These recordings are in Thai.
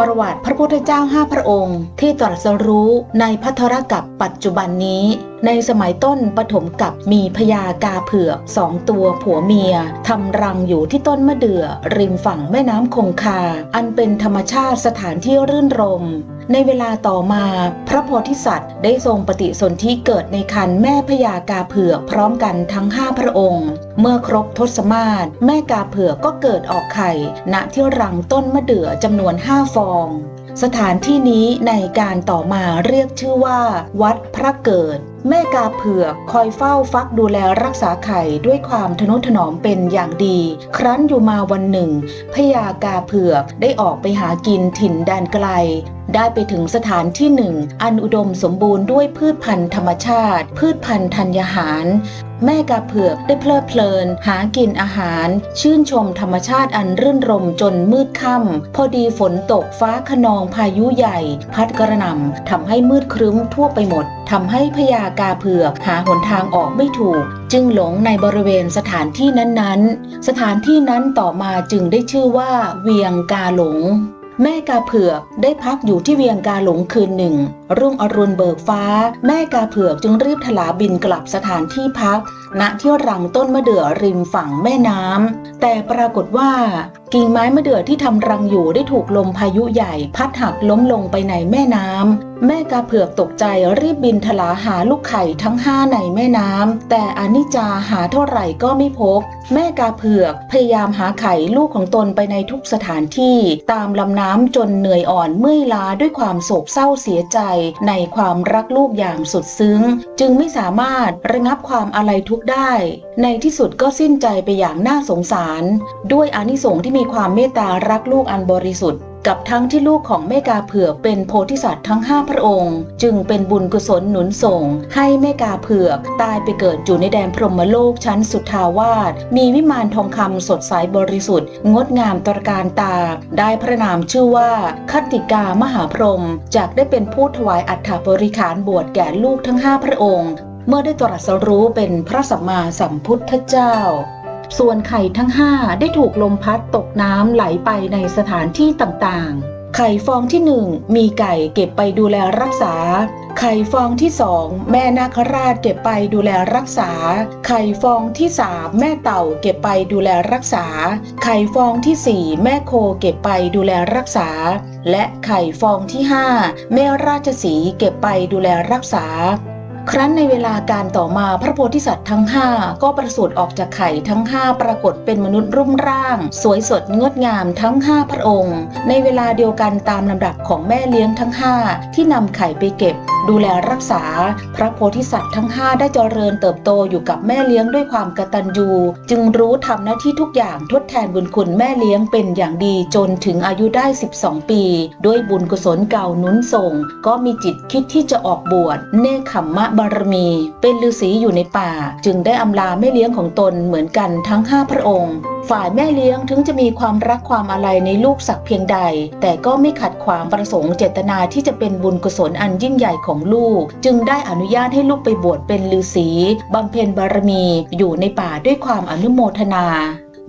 ประวัติพระพุทธเจ้าห้าพระองค์ ที่ตรัสรู้ในพัทรกับปัจจุบันนี้ ในสมัยต้นปฐมกับมีพญากาเผือกสองตัวผัวเมียทำรังอยู่ที่ต้นมะเดื่อ ริมฝั่งแม่น้ำคงคา อันเป็นธรรมชาติสถานที่รื่นรม ในเวลาต่อมาพระโพธิสัตว์ได้ทรงปฏิสนธิเกิดในคันแม่พญากาเผือกพร้อมกันทั้งห้าพระองค์ เมื่อครบทศมาศแม่กาเผือกก็เกิดออกไข่ณที่รังต้นมะเดื่อจำนวนห้าฟอง สถานที่นี้ในการต่อมาเรียกชื่อว่า วัดพระเกิด แม่กาเผือกคอยเฝ้าฟักดูแลรักษาไข่ด้วยความทนุถนอมเป็นอย่างดี ครั้นอยู่มาวันหนึ่งพญากาเผือกได้ออกไปหากินถิ่นแดนไกล ได้ไปถึงสถานที่หนึ่งอันอุดมสมบูรณ์ด้วยพืชพันธุ์ธรรมชาติ พืชพันธุ์ธัญหาร แม่กาเผือกได้เพลิดเพลิน หากินอาหาร ชื่นชมธรรมชาติอันรื่นรมจนมืดค่ำพอดีฝนตกฟ้าขนองพายุใหญ่ พัดกระหน่ำทำให้มืดครึ้มทั่วไปหมดทำให้พญากาเผือกหาหนทางออกไม่ถูก จึงหลงในบริเวณสถานที่นั้นๆ สถานที่นั้นต่อมาจึงได้ชื่อว่า เวียงกาหลง แม่กาเผือกได้พักอยู่ที่เวียงกาหลงคืนหนึ่งรุ่งอรุณเบิกฟ้า แม่กาเผือกจึงรีบถลาบินกลับสถานที่พัก ณที่รังต้นมะเดื่อริมฝั่งแม่น้ำแต่ปรากฏว่า กิ่งไม้มะเดื่อที่ทำรังอยู่ได้ถูกลมพายุใหญ่ พัดหักล้มลงไปในแม่น้ำแม่กาเผือกตกใจรีบบินถลาหาลูกไข่ทั้งห้าในแม่น้ำแต่อนิจาหาเท่าไหร่ก็ไม่พบ แม่กาเผือกพยายามหาไข่ลูกของตนไปในทุกสถานที่ ตามลำน้ำจนเหนื่อยอ่อนเมื่อยล้าด้วยความโศกเศร้าเสียใจในความรักลูกอย่างสุดซึ้ง จึงไม่สามารถระงับความอะไรทุกได้ ในที่สุดก็สิ้นใจไปอย่างน่าสงสาร ด้วยอานิสงส์ที่มีความเมตตารักลูกอันบริสุทธิ์ กับทั้งที่ลูกของแม่กาเผือกเป็นโพธิสัตว์ทั้งห้าพระองค์ จึงเป็นบุญกุศลหนุนส่ง ให้แม่กาเผือกตายไปเกิดอยู่ในแดนพรหมโลกชั้นสุทธาวาสมีวิมานทองคำสดใสบริสุทธิ์ งดงามตระการตา ได้พระนามชื่อว่าคติกามหาพรหมจากได้เป็นผู้ถวายอัฐบริขารบวชแก่ลูกทั้งห้าพระองค์ เมื่อได้ตรัสรู้เป็นพระสัมมาสัมพุทธเจ้า ส่วนไข่ทั้งห้าได้ถูกลมพัดตกน้ำไหลไปในสถานที่ต่างๆ ไข่ฟองที่หนึ่งมีไก่เก็บไปดูแลรักษา ไข่ฟองที่สองแม่นาคราชเก็บไปดูแลรักษา ไข่ฟองที่สามแม่เต่าเก็บไปดูแลรักษา ไข่ฟองที่สี่แม่โคเก็บไปดูแลรักษา และไข่ฟองที่ห้าแม่ราชสีเก็บไปดูแลรักษา ครั้นในเวลาการต่อมาพระโพธิสัตว์ทั้งห้าก็ประสูติออกจากไข่ทั้งห้าปรากฏเป็นมนุษย์รุ่มร่าง สวยสดงดงามทั้งห้าพระองค์ ในเวลาเดียวกันตามลำดับของแม่เลี้ยงทั้งห้าที่นำไข่ไปเก็บ ดูแลรักษา พระโพธิสัตว์ทั้งห้าได้เจริญเติบโตอยู่กับแม่เลี้ยงด้วยความกตัญญูจึงรู้ทำหน้าที่ทุกอย่างทดแทนบุญคุณแม่เลี้ยงเป็นอย่างดีจนถึงอายุได้ 12 ปี ด้วยบุญกุศลเก่าหนุนส่ง ก็มีจิตคิดที่จะออกบวชเนคขมมะบารมี เป็นฤาษีอยู่ในป่า จึงได้อำลาแม่เลี้ยงของตนเหมือนกันทั้งห้าพระองค์ ฝ่ายแม่เลี้ยงถึงจะมีความรักความอะไรในลูกสักเพียงใด แต่ก็ไม่ขัดขวางประสงค์เจตนาที่จะเป็นบุญกุศลอันยิ่งใหญ่ของลูก จึงได้อนุญาตให้ลูกไปบวชเป็นฤาษีบำเพ็ญบารมี อยู่ในป่าด้วยความอนุโมทนา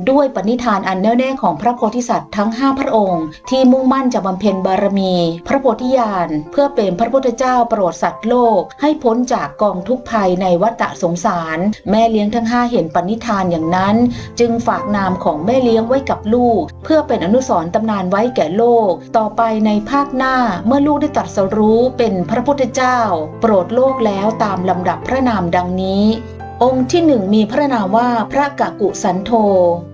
ด้วยปณิธานอันแน่วแน่ของพระโพธิสัตว์ทั้ง 5 พระองค์ ที่มุ่งมั่นจะบำเพ็ญบารมี พระโพธิญาณเพื่อเป็นพระพุทธเจ้าโปรดสัตว์โลก ให้พ้นจากกองทุกข์ภัยในวัฏสงสาร แม่เลี้ยงทั้ง 5 เห็นปณิธานอย่างนั้น จึงฝากนามของแม่เลี้ยงไว้กับลูก เพื่อเป็นอนุสรณ์ตำนานไว้แก่โลก ต่อไปในภาคหน้าเมื่อลูกได้ตรัสรู้เป็นพระพุทธเจ้า โปรดโลกแล้วตามลำดับพระนามดังนี้ องค์ที่หนึ่งมีพระนามว่าพระกะกุสันโธ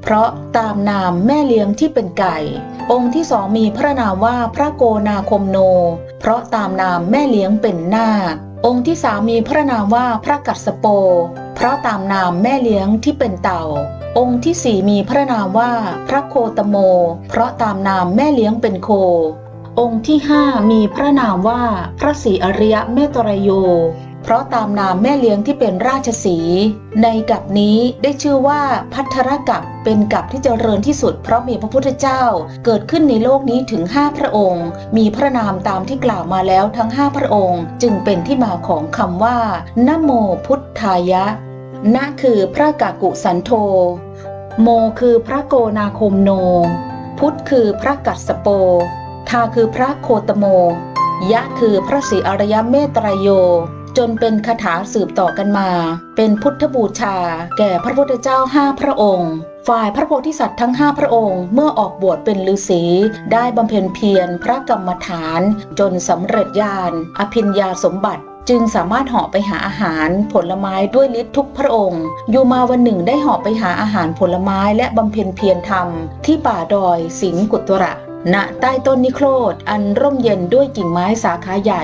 เพราะตามนามแม่เลี้ยงที่เป็นไก่ องค์ที่สองมีพระนามว่าพระโกนาคมโน เพราะตามนามแม่เลี้ยงเป็นนาค องค์ที่สามมีพระนามว่าพระกัสสโป เพราะตามนามแม่เลี้ยงที่เป็นเต่า องค์ที่สี่มีพระนามว่าพระโคตโม เพราะตามนามแม่เลี้ยงเป็นโคองค์ที่ห้ามีพระนามว่าพระศรีอริยเมตรยโย เพราะตามนามแม่เลี้ยงที่เป็นราชสีในกับนี้ได้ชื่อว่าพัทรกับเป็นกับที่เจริญที่สุดเพราะมีพระพุทธเจ้า เกิดขึ้นในโลกนี้ถึง 5 พระองค์ มีพระนามตามที่กล่าวมาแล้วทั้ง 5 พระองค์ จึงเป็นที่มาของคำว่านโมพุทธายะนะคือพระกากุสันโธโมคือพระโกนาคมโน พุทธคือพระกัสสโป ทาคือพระโคตโม ยะคือพระศรีอรยเมตไตรโย จนเป็นคาถาสืบต่อกันมา เป็นพุทธบูชา แก่พระพุทธเจ้าห้าพระองค์ ฝ่ายพระโพธิสัตว์ทั้งห้าพระองค์ เมื่อออกบวชเป็นฤาษีได้บำเพ็ญเพียรพระกรรมฐาน จนสำเร็จญาณอภิญญาสมบัติจึงสามารถเหาะไปหาอาหารผลไม้ด้วยฤทธิ์ทุกพระองค์อยู่มาวันหนึ่งได้เหาะไปหาอาหารผลไม้และบำเพ็ญเพียรธรรม ที่ป่าดอยสิงกุตระณใต้ต้นนิโครธอันร่มเย็นด้วยกิ่งไม้สาขาใหญ่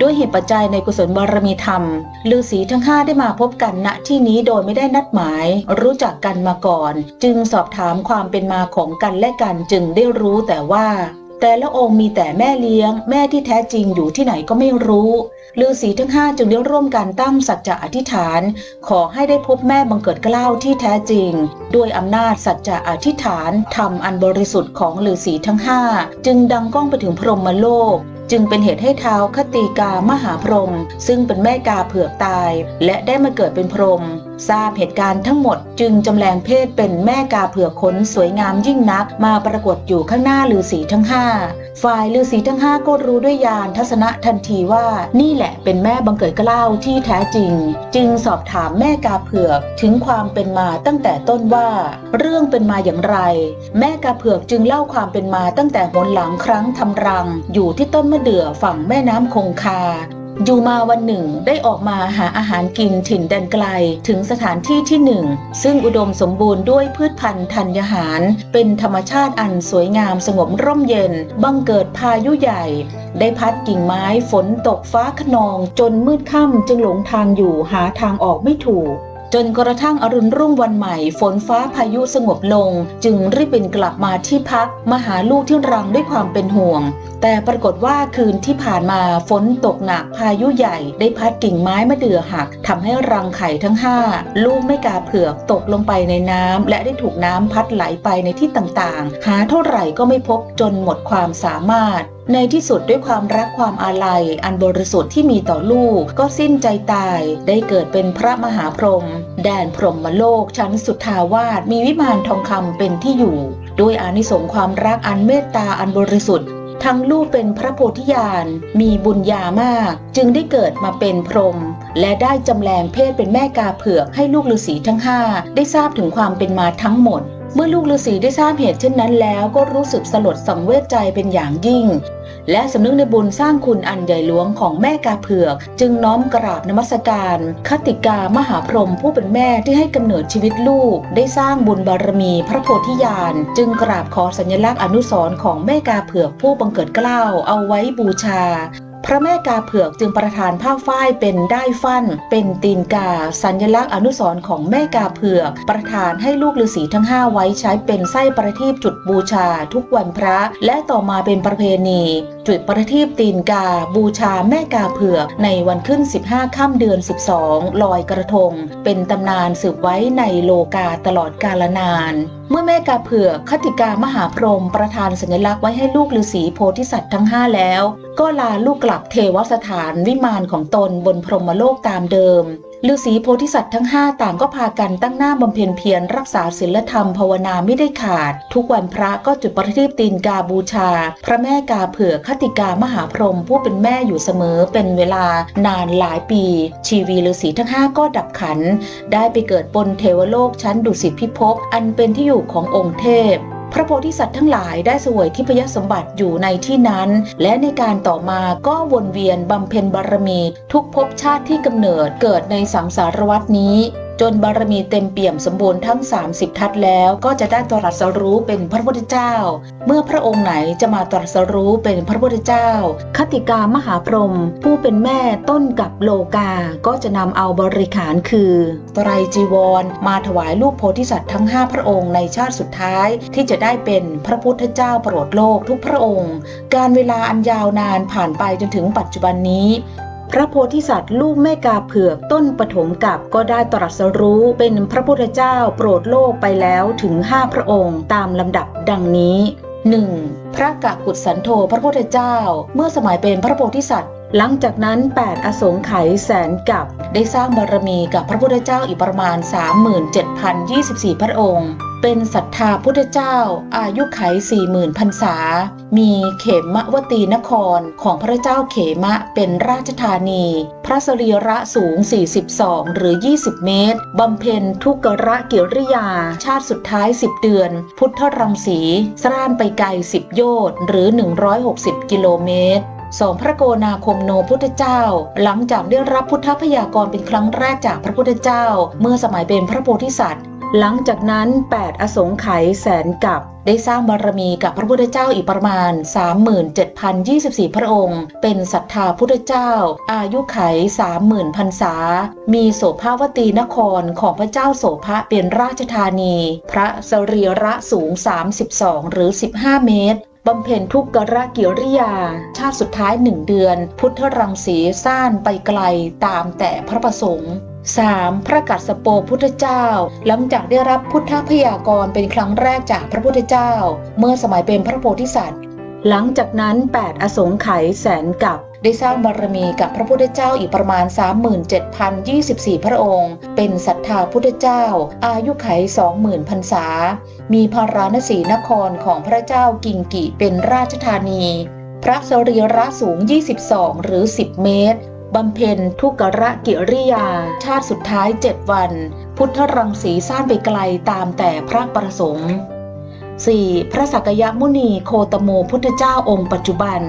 ด้วยเหตุปัจจัยในกุศลบารมีธรรมฤาษีทั้งห้าได้มาพบกันณที่นี้โดยไม่ได้นัดหมาย รู้จักกันมาก่อน จึงสอบถามความเป็นมาของกันและกันจึงได้รู้แต่ว่า แต่ละองค์มีแต่แม่เลี้ยง แม่ที่แท้จริงอยู่ที่ไหนก็ไม่รู้ฤาษีทั้งห้าจึงได้ร่วมกันตั้งสัจจะอธิษฐาน ขอให้ได้พบแม่บังเกิดเกล้าวที่แท้จริง ด้วยอำนาจสัจจะอธิษฐานธรรมอันบริสุทธิ์ของฤาษีทั้งห้าจึงดังก้องไปถึงพรหมโลก จึงเป็นเหตุให้เท้าวคติกามหาพรหมซึ่งเป็นแม่กาเผือกตาย และได้มาเกิดเป็นพรหมทราบเหตุการณ์ทั้งหมดจึงจำแรงเพศเป็นแม่กาเผือกขนสวยงามยิ่งนัก มาปรากฏอยู่ข้างหน้าฤาษีทั้งห้า ฝ่ายฤาษีทั้งห้าก็รู้ด้วยญาณทัศนะทันทีว่านี่แหละเป็นแม่บังเกิดเกล้าวที่แท้จริง จึงสอบถามแม่กาเผือกถึงความเป็นมาตั้งแต่ต้นว่า เรื่องเป็นมาอย่างไร แม่กาเผือกจึงเล่าความเป็นมาตั้งแต่หนหลังครั้งทำรัง อยู่ที่ต้นมะเดื่อฝั่งแม่น้ำคงคา อยู่มาวันหนึ่งได้ออกมาหาอาหารกินถิ่นแดนไกลถึงสถานที่ที่หนึ่งซึ่งอุดมสมบูรณ์ด้วยพืชพันธุ์ธัญญาหาร เป็นธรรมชาติอันสวยงามสงบร่มเย็น บังเกิดพายุใหญ่ ได้พัดกิ่งไม้ฝนตกฟ้าขนองจนมืดค่ำจึงหลงทางอยู่หาทางออกไม่ถูก จนกระทั่งอรุณรุ่งวันใหม่ ฝนฟ้าพายุสงบลง จึงรีบบินกลับมาที่พักมาหาลูกที่รังด้วยความเป็นห่วง แต่ปรากฏว่าคืนที่ผ่านมาฝนตกหนักพายุใหญ่ได้พัดกิ่งไม้มะเดื่อหักทำให้รังไข่ทั้งห้าลูกไม่กาเผือกตกลงไปในน้ำและได้ถูกน้ำพัดไหลไปในที่ต่างๆ หาเท่าไหร่ก็ไม่พบจนหมดความสามารถ ในที่สุดด้วยความรักความอาลัย อันบริสุทธิ์ที่มีต่อลูกก็สิ้นใจตายได้เกิดเป็นพระมหาพรหมแดนพรหมโลกชั้นสุทธาวาสมีวิมานทองคำเป็นที่อยู่ ด้วยอานิสงส์ความรักอันเมตตาอันบริสุทธิ์ทั้งลูกเป็นพระโพธิญาณมีบุญญามาก จึงได้เกิดมาเป็นพรหมและได้จำแรงเพศเป็นแม่กาเผือกให้ลูกฤาษีทั้งห้าได้ทราบถึงความเป็นมาทั้งหมด เมื่อลูกฤาษีได้ทราบเหตุเช่นนั้นแล้วก็รู้สึกสลดสังเวชใจเป็นอย่างยิ่ง และสำนึกในบุญสร้างคุณอันใหญ่หลวงของแม่กาเผือก จึงน้อมกราบนมัสการ คติกามหาพรหมผู้เป็นแม่ที่ให้กำเนิดชีวิตลูก ได้สร้างบุญบารมีพระโพธิญาณ จึงกราบขอสัญลักษณ์อนุสรณ์ของแม่กาเผือกผู้บังเกิดเกล้าเอาไว้บูชา พระแม่กาเผือกจึงประทานผ้าฝ้ายเป็นได้ฟั่น เป็นตีนกา สัญลักษณ์อนุสรณ์ของแม่กาเผือก ประทานให้ลูกฤาษีทั้งห้าไว้ใช้เป็นไส้ประทีปจุดบูชาทุกวันพระ และต่อมาเป็นประเพณี จุดประทีปตีนกา บูชาแม่กาเผือกในวันขึ้น 15 ค่ำเดือน 12 ลอยกระทง เป็นตำนานสืบไว้ในโลกาตลอดกาลนาน เมื่อแม่กาเผือกคติกามหาพรหมประทานสัญลักษณ์ไว้ให้ลูกฤาษีโพธิสัตว์ทั้งห้าแล้ว ก็ลาลูกกลับเทวสถานวิมานของตนบนพรหมโลกตามเดิม ฤาษีโพธิสัตว์ทั้งห้าต่างก็พากันตั้งหน้าบำเพ็ญเพียรรักษาศีลธรรมภาวนาไม่ได้ขาด ทุกวันพระก็จุดประทีปตีนกาบูชา พระแม่กาเผือกคติกามหาพรหมผู้เป็นแม่อยู่เสมอเป็นเวลานานหลายปี ชีวีฤาษีทั้งห้าก็ดับขัน ได้ไปเกิดบนเทวโลกชั้นดุสิตพิภพอันเป็นที่อยู่ขององค์เทพ พระโพธิสัตว์ทั้งหลายได้เสวยทิพยสมบัติอยู่ในที่นั้น และในการต่อมาก็วนเวียนบำเพ็ญบารมี ทุกภพชาติที่กำเนิดเกิดในสังสารวัตนี้ จนบารมีเต็มเปี่ยมสมบูรณ์ทั้ง 30 ทัศแล้วก็จะได้ตรัสรู้เป็นพระพุทธเจ้า เมื่อพระองค์ไหนจะมาตรัสรู้เป็นพระพุทธเจ้า คติกามหาพรหมผู้เป็นแม่ต้นกับโลกา ก็จะนำเอาบริขารคือไตรจีวร มาถวายลูกโพธิสัตว์ทั้ง 5 พระองค์ในชาติสุดท้ายที่จะได้เป็นพระพุทธเจ้าโปรดโลกทุกพระองค์ การเวลาอันยาวนานผ่านไปจนถึงปัจจุบันนี้ พระโพธิสัตว์ลูกแม่กาเผือกต้นปฐมกับก็ได้ตรัสรู้เป็นพระพุทธเจ้าโปรดโลกไปแล้วถึง 5 พระองค์ตามลำดับดังนี้ 1. พระกากุศสันโธพระพุทธเจ้า เมื่อสมัยเป็นพระโพธิสัตว์ หลังจากนั้น 8 อสงไขยแสนกับ ได้สร้างบารมีกับพระพุทธเจ้าอีกประมาณ 37,024 พระองค์ เป็นศรัทธาพุทธเจ้า อายุไข40,000พรรษา มีเขมวตีนครของพระเจ้าเขมะเป็นราชธานี พระสรีระสูง 42 หรือ 20 เมตร บำเพ็ญทุกระกิริยา ชาติสุดท้าย 10 เดือน พุทธรังสี สร้างไปไกล 10 โยชน์หรือ 160 กิโลเมตร สองพระโกนาคมโนพุทธเจ้า หลังจากได้รับพุทธพยากรเป็นครั้งแรกจากพระพุทธเจ้า เมื่อสมัยเป็นพระโพธิสัตว์ หลังจากนั้น 8 อสงไขยแสนกับได้สร้างบารมีกับพระพุทธเจ้าอีกประมาณ 37,024 พระองค์ เป็นศรัทธาพุทธเจ้า อายุไข 30,000พรรษา มีโสภาวตีนครของพระเจ้าโสภะเป็นราชธานี พระสรีระสูง 32 หรือ 15 เมตร บำเพ็ญทุกกรกิริยา ชาติสุดท้ายหนึ่งเดือน พุทธรังสีซ่านไปไกลตามแต่พระประสงค์ 3. พระกัสสโปพุทธเจ้า หลังจากได้รับพุทธพยากรเป็นครั้งแรกจากพระพุทธเจ้า เมื่อสมัยเป็นพระโพธิสัตว์ หลังจากนั้น 8 อสงไขยแสนกับ ได้สร้างบารมีกับพระพุทธเจ้าอีกประมาณ 37,024 พระองค์ เป็นศรัทธาพุทธเจ้า อายุไข 20,000พรรษา มีพาราณสีนครของพระเจ้ากิงกิเป็นราชธานี พระสรีระสูง 22 หรือ 10 เมตรบำเพ็ญทุกระกิริยา ชาติสุดท้าย 7 วัน พุทธรังสีสร้างไปไกลตามแต่พระประสงค์ 4. พระสักยมุนีโคตโมพุทธเจ้าองค์ปัจจุบัน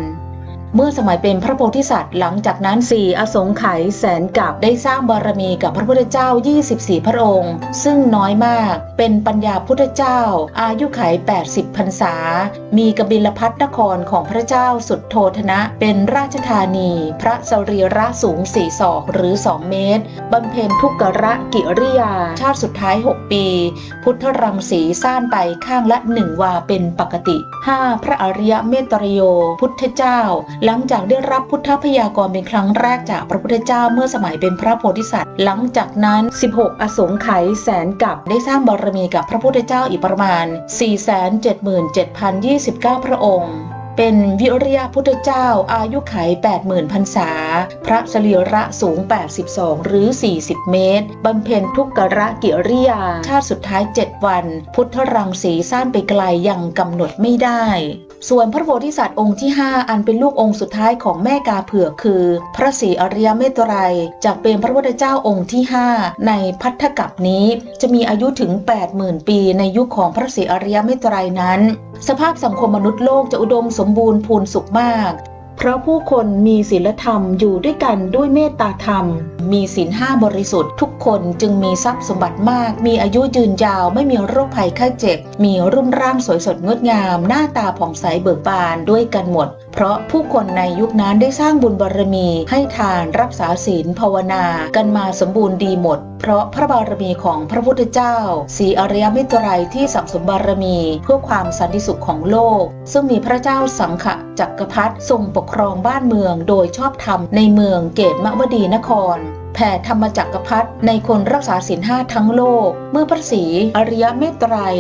เมื่อสมัยเป็นพระโพธิสัตว์หลังจากนั้นสี่อสงไขยแสนกับได้สร้างบารมีกับพระพุทธเจ้า 24 พระองค์ ซึ่งน้อยมากเป็นปัญญาพุทธเจ้า อายุไข 80พรรษา มีกบิลพัทนครของพระเจ้าสุดโทธนะ เป็นราชธานี พระสรีระสูงสี่ศอกหรือ 2 เมตรบำเพ็ญทุกกระกิริยา ชาติสุดท้าย 6 ปี พุทธรังสีซ่านไปข้างละหนึ่งวาเป็นปกติ 5. พระอริยเมตรโย พุทธเจ้าหลังจากได้รับพุทธพยากรเป็นครั้งแรกจากพระพุทธเจ้าเมื่อสมัยเป็นพระโพธิสัตว์ หลังจากนั้น 16 อสงไขยแสนกับได้สร้างบารมีกับพระพุทธเจ้าอีกประมาณ 477,029 พระองค์เป็นวิริยะพุทธเจ้าอายุไข 80,000พรรษา พระสรีระสูง 82 หรือ 40 เมตร บำเพ็ญทุกกระกิริยา ชาติสุดท้าย 7 วัน พุทธรังสีสร้างไปไกลยังกำหนดไม่ได้ ส่วนพระโพธิสัตว์องค์ที่ 5 อันเป็นลูกองค์สุดท้ายของแม่กาเผือกคือ พระศรีอริยเมตรัยจากเป็นพระพุทธเจ้าองค์ที่ 5 ในพัทธกัปนี้ จะมีอายุถึง 80,000 ปีในยุคของพระศรีอริยเมตรัยนั้น สภาพสังคมมนุษย์โลกจะอุดมสมบูรณ์พูนสุขมาก เพราะผู้คนมีศีลธรรมอยู่ด้วยกันด้วยเมตตาธรรม มีศีลห้าบริสุทธิ์ ทุกคนจึงมีทรัพย์สมบัติมาก มีอายุยืนยาวไม่มีโรคภัยไข้เจ็บ มีรูปร่างสวยสดงดงาม หน้าตาผ่องใสเบิกบานด้วยกันหมด เพราะผู้คนในยุคนั้นได้สร้างบุญบารมี ให้ทานรักษาศีลภาวนา กันมาสมบูรณ์ดีหมด เพราะพระบารมีของพระพุทธเจ้า สีอริยมิตรัยที่สังสมบารมี เพื่อความสันติสุขของโลก ซึ่งมีพระเจ้าสังขะจักรพรรดิทรงปกครองบ้านเมืองโดยชอบธรรมในเมืองเกตมวดีนครแผ่ธรรมจักรพรรดิในคนรักษาศีลห้าทั้งโลก เมื่อพระศรีอริยเมตรัย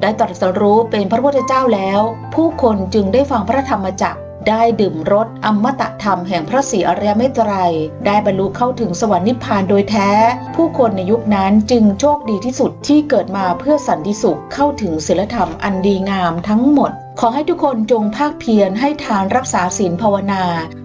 ได้ตรัสรู้เป็นพระพุทธเจ้าแล้ว ผู้คนจึงได้ฟังพระธรรมจักรได้ดื่มรสอมตะธรรมแห่งพระศรีอริยเมตรัยได้บรรลุเข้าถึงสวรรค์นิพพานโดยแท้ ผู้คนในยุคนั้นจึงโชคดีที่สุดที่เกิดมาเพื่อสันติสุขเข้าถึงศีลธรรมอันดีงามทั้งหมด ขอให้ทุกคนจงภาคเพียรให้ทานรักษาศีลภาวนา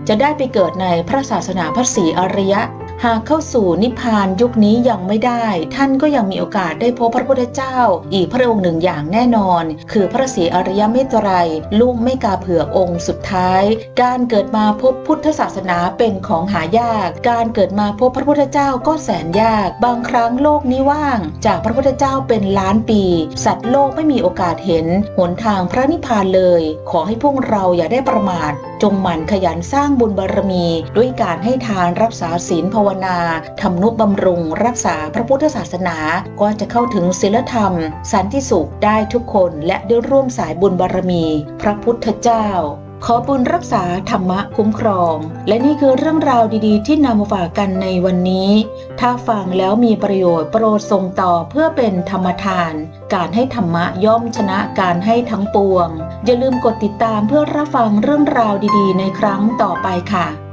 จะได้ไปเกิดในพระศาสนาพระศรีอริยะ หากเข้าสู่นิพพานยุคนี้ยังไม่ได้ ท่านก็ยังมีโอกาสได้พบพระพุทธเจ้า อีกพระองค์หนึ่งอย่างแน่นอน คือพระศรีอริยเมตรัยลูกไม่กาเผือกองค์สุดท้าย การเกิดมาพบพุทธศาสนาเป็นของหายาก การเกิดมาพบพระพุทธเจ้าก็แสนยาก บางครั้งโลกนี้ว่าง จากพระพุทธเจ้าเป็นล้านปี สัตว์โลกไม่มีโอกาสเห็นหนทางพระนิพพานเลย ขอให้พวกเราอย่าได้ประมาทจงหมั่นขยันสร้างบุญบารมี ด้วยการให้ทานรักษาศีลภาวนาทำนุบำรุง รักษาพระพุทธศาสนา ก็จะเข้าถึงศีลธรรม สันติสุขได้ทุกคนและได้ร่วมสายบุญบารมี พระพุทธเจ้าขอบุญรักษาธรรมะคุ้มครอง และนี่คือเรื่องราวดีๆ ที่นำมาฝากกันในวันนี้ ถ้าฟังแล้วมีประโยชน์โปรดส่งต่อเพื่อเป็นธรรมทาน การให้ธรรมะย่อมชนะการให้ทั้งปวง อย่าลืมกดติดตามเพื่อรับฟังเรื่องราวดีๆ ในครั้งต่อไปค่ะ